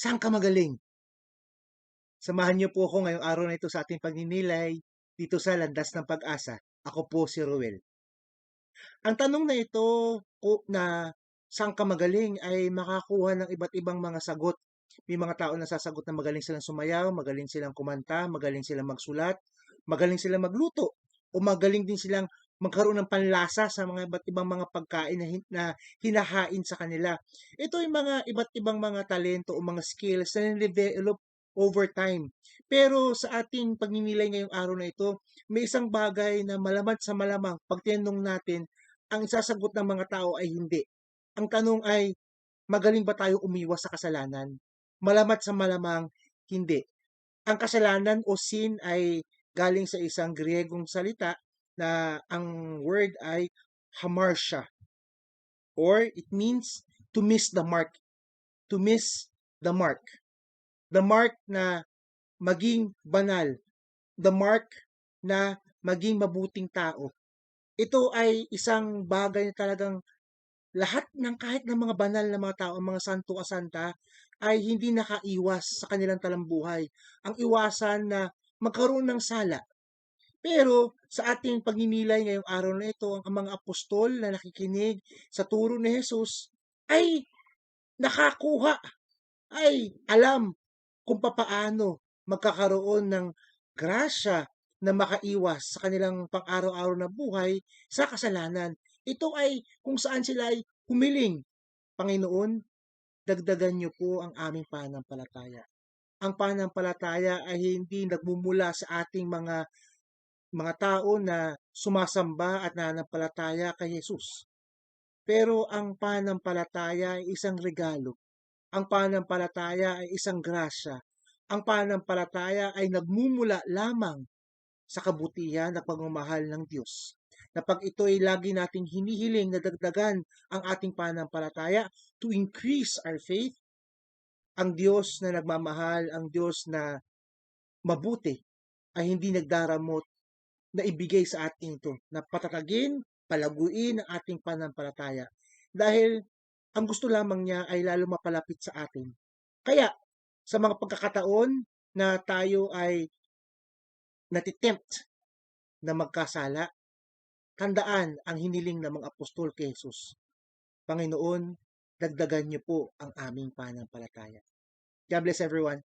Saan ka magaling? Samahan niyo po ako ngayong araw na ito sa ating pagninilay dito sa Landas ng Pag-asa. Ako po si Ruel. Ang tanong na ito na saan ka magaling ay makakuha ng iba't ibang mga sagot. May mga tao na sasagot na magaling silang sumayaw, magaling silang kumanta, magaling silang magsulat, magaling silang magluto, o magaling din silang magkaroon ng panlasa sa mga iba't ibang mga pagkain na, hin- na hinahain sa kanila. Ito ay mga iba't ibang mga talento o mga skills na nidevelop over time. Pero sa ating pagninilay ngayong araw na ito, may isang bagay na malamang sa malamang pag tinanong natin, ang isasagot ng mga tao ay hindi. Ang tanong ay, magaling ba tayo umiwas sa kasalanan? Malamat sa malamang, hindi. Ang kasalanan o sin ay galing sa isang Griegong salita na ang word ay hamartia or it means to miss the mark. To miss the mark. The mark na maging banal. The mark na maging mabuting tao. Ito ay isang bagay na talagang lahat ng kahit ng mga banal na mga tao, mga santo kasanta, ay hindi nakaiwas sa kanilang talambuhay. Ang iwasan na magkaroon ng sala. Pero sa ating pagninilay ngayong araw na ito, ang mga apostol na nakikinig sa turo ni Jesus ay nakakuha, ay alam kung papaano magkakaroon ng grasya na makaiwas sa kanilang pang-araw-araw na buhay sa kasalanan. Ito ay kung saan sila ay humiling. Panginoon, dagdagan niyo po ang aming pananampalataya. Ang pananampalataya ay hindi nagmumula sa ating mga mga tao na sumasamba at nananampalataya kay Jesus. Pero ang pananampalataya ay isang regalo. Ang pananampalataya ay isang grasya. Ang pananampalataya ay nagmumula lamang sa kabutihan at pagmamahal ng Diyos. Na pag ito ay lagi nating hinihiling na dagdagan ang ating pananampalataya to increase our faith, ang Diyos na nagmamahal, ang Diyos na mabuti, ay hindi nagdaramot na ibigay sa atin ito, na patatagin, palaguin ang ating pananampalataya. Dahil ang gusto lamang niya ay lalo mapalapit sa atin. Kaya, sa mga pagkakataon na tayo ay natitempt na magkasala, tandaan ang hiniling ng mga apostol kay Jesus. Panginoon, dagdagan niyo po ang aming pananampalataya. God bless everyone.